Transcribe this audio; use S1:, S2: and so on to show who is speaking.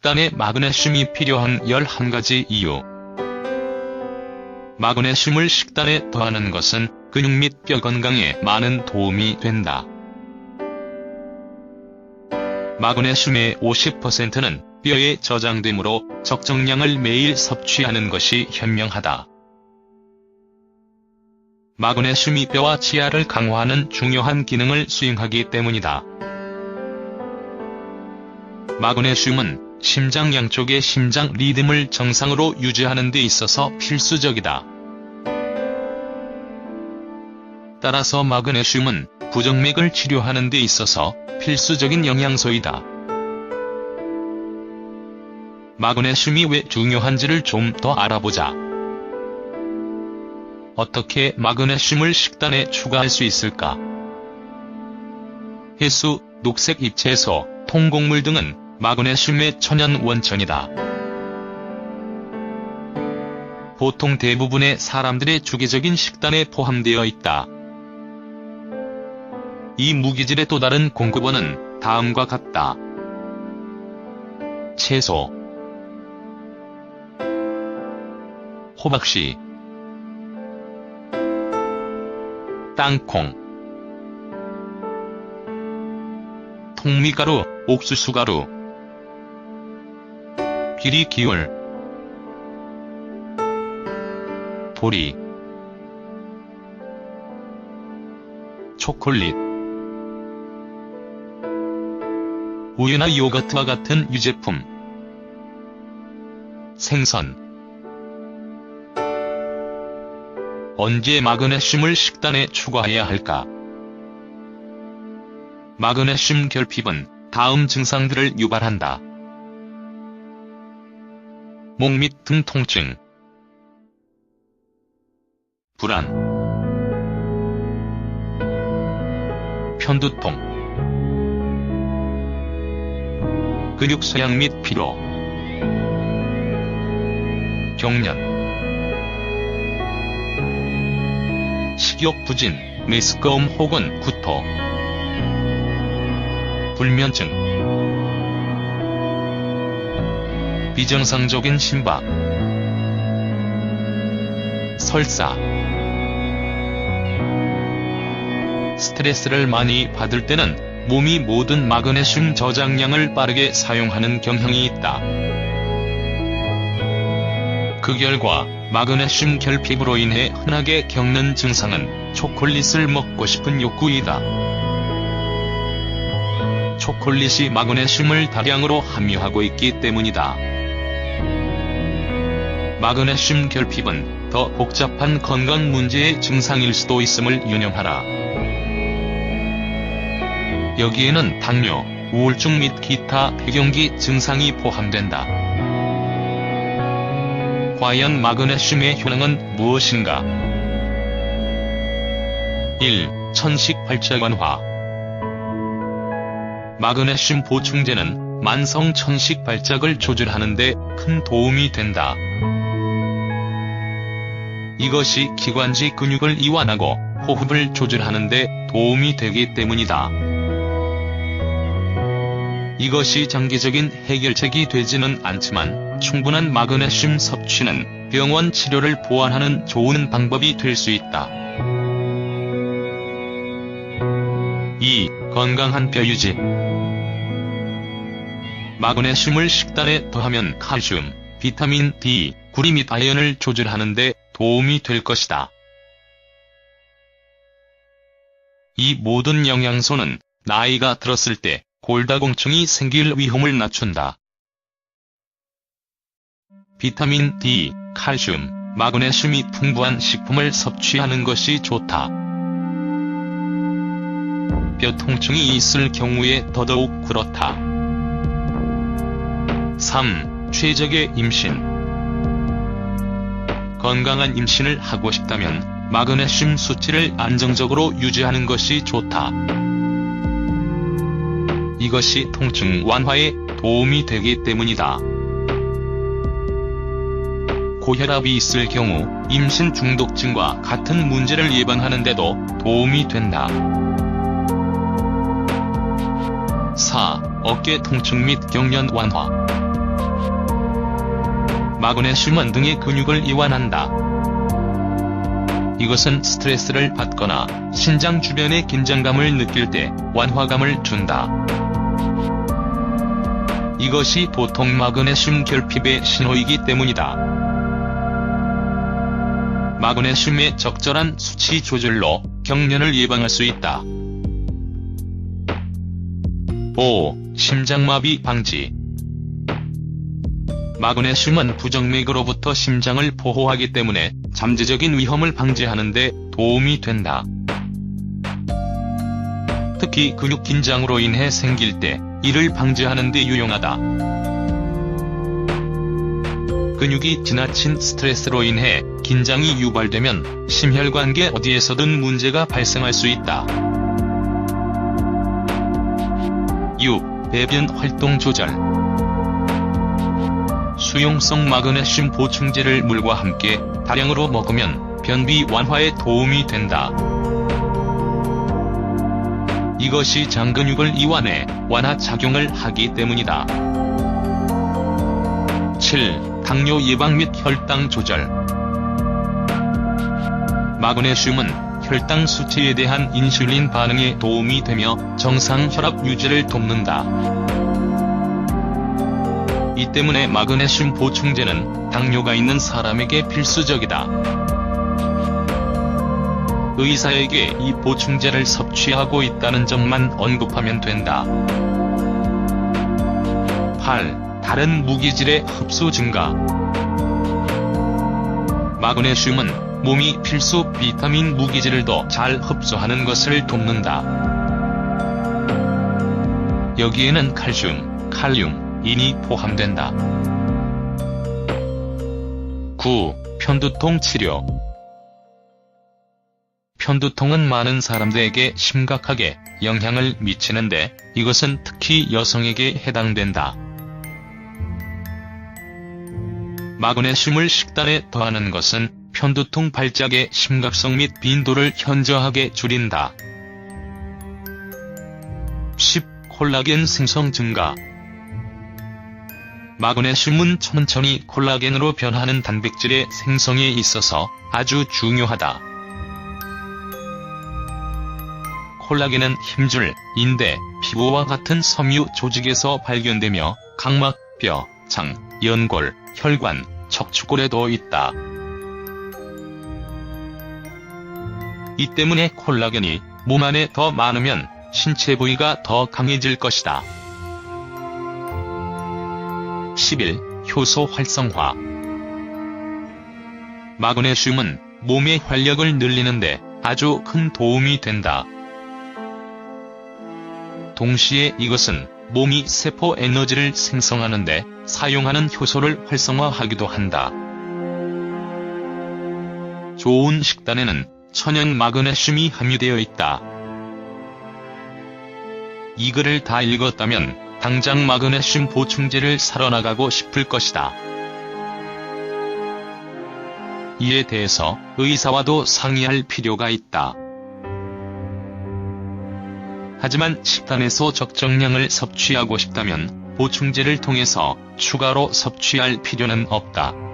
S1: 식단에 마그네슘이 필요한 11가지 이유 마그네슘을 식단에 더하는 것은 근육 및 뼈 건강에 많은 도움이 된다. 마그네슘의 50%는 뼈에 저장되므로 적정량을 매일 섭취하는 것이 현명하다. 마그네슘이 뼈와 치아를 강화하는 중요한 기능을 수행하기 때문이다. 마그네슘은 심장 양쪽의 심장 리듬을 정상으로 유지하는 데 있어서 필수적이다. 따라서 마그네슘은 부정맥을 치료하는 데 있어서 필수적인 영양소이다. 마그네슘이 왜 중요한지를 좀 더 알아보자. 어떻게 마그네슘을 식단에 추가할 수 있을까? 해수, 녹색 잎채소, 통곡물 등은 마그네슘의 천연 원천이다. 보통 대부분의 사람들의 주기적인 식단에 포함되어 있다. 이 무기질의 또 다른 공급원은 다음과 같다. 채소 호박씨 땅콩 통미가루, 옥수수가루 귀리기울. 보리. 초콜릿. 우유나 요거트와 같은 유제품. 생선. 언제 마그네슘을 식단에 추가해야 할까? 마그네슘 결핍은 다음 증상들을 유발한다. 목 및 등 통증, 불안, 편두통, 근육 쇠양 및 피로, 경련, 식욕 부진, 메스꺼움 혹은 구토, 불면증, 비정상적인 심박, 설사, 스트레스를 많이 받을 때는 몸이 모든 마그네슘 저장량을 빠르게 사용하는 경향이 있다. 그 결과 마그네슘 결핍으로 인해 흔하게 겪는 증상은 초콜릿을 먹고 싶은 욕구이다. 초콜릿이 마그네슘을 다량으로 함유하고 있기 때문이다. 마그네슘 결핍은 더 복잡한 건강 문제의 증상일 수도 있음을 유념하라. 여기에는 당뇨, 우울증 및 기타 폐경기 증상이 포함된다. 과연 마그네슘의 효능은 무엇인가? 1. 천식 발작 완화 마그네슘 보충제는 만성 천식 발작을 조절하는 데 큰 도움이 된다. 이것이 기관지 근육을 이완하고 호흡을 조절하는 데 도움이 되기 때문이다. 이것이 장기적인 해결책이 되지는 않지만 충분한 마그네슘 섭취는 병원 치료를 보완하는 좋은 방법이 될 수 있다. 2. 건강한 뼈 유지 마그네슘을 식단에 더하면 칼슘, 비타민 D, 구리 및 아연을 조절하는 데 도움이 될 것이다. 이 모든 영양소는 나이가 들었을 때 골다공증이 생길 위험을 낮춘다. 비타민 D, 칼슘, 마그네슘이 풍부한 식품을 섭취하는 것이 좋다. 뼈 통증이 있을 경우에 더더욱 그렇다. 3. 최적의 임신 건강한 임신을 하고 싶다면 마그네슘 수치를 안정적으로 유지하는 것이 좋다. 이것이 통증 완화에 도움이 되기 때문이다. 고혈압이 있을 경우 임신 중독증과 같은 문제를 예방하는 데도 도움이 된다. 4. 어깨 통증 및 경련 완화 마그네슘은 등의 근육을 이완한다. 이것은 스트레스를 받거나 신장 주변의 긴장감을 느낄 때 완화감을 준다. 이것이 보통 마그네슘 결핍의 신호이기 때문이다. 마그네슘의 적절한 수치 조절로 경련을 예방할 수 있다. 5. 심장마비 방지 마그네슘은 부정맥으로부터 심장을 보호하기 때문에 잠재적인 위험을 방지하는 데 도움이 된다. 특히 근육 긴장으로 인해 생길 때 이를 방지하는 데 유용하다. 근육이 지나친 스트레스로 인해 긴장이 유발되면 심혈관계 어디에서든 문제가 발생할 수 있다. 6. 배변 활동 조절 수용성 마그네슘 보충제를 물과 함께 다량으로 먹으면 변비 완화에 도움이 된다. 이것이 장근육을 이완해 완화 작용을 하기 때문이다. 7. 당뇨 예방 및 혈당 조절 마그네슘은 혈당 수치에 대한 인슐린 반응에 도움이 되며 정상 혈압 유지를 돕는다. 이 때문에 마그네슘 보충제는 당뇨가 있는 사람에게 필수적이다. 의사에게 이 보충제를 섭취하고 있다는 점만 언급하면 된다. 8. 다른 무기질의 흡수 증가 마그네슘은 몸이 필수 비타민 무기질을 더 잘 흡수하는 것을 돕는다. 여기에는 칼슘, 칼륨, 인이 포함된다. 9. 편두통 치료 편두통은 많은 사람들에게 심각하게 영향을 미치는데 이것은 특히 여성에게 해당된다. 마그네슘을 식단에 더하는 것은 편두통 발작의 심각성 및 빈도를 현저하게 줄인다. 10. 콜라겐 생성 증가 마그네슘은 천천히 콜라겐으로 변하는 단백질의 생성에 있어서 아주 중요하다. 콜라겐은 힘줄, 인대, 피부와 같은 섬유 조직에서 발견되며 각막, 뼈, 장, 연골, 혈관, 척추골에도 있다. 이 때문에 콜라겐이 몸 안에 더 많으면 신체 부위가 더 강해질 것이다. 11. 효소 활성화 마그네슘은 몸의 활력을 늘리는데 아주 큰 도움이 된다. 동시에 이것은 몸이 세포 에너지를 생성하는데 사용하는 효소를 활성화하기도 한다. 좋은 식단에는 천연 마그네슘이 함유되어 있다. 이 글을 다 읽었다면 당장 마그네슘 보충제를 사러 나가고 싶을 것이다. 이에 대해서 의사와도 상의할 필요가 있다. 하지만 식단에서 적정량을 섭취하고 싶다면 보충제를 통해서 추가로 섭취할 필요는 없다.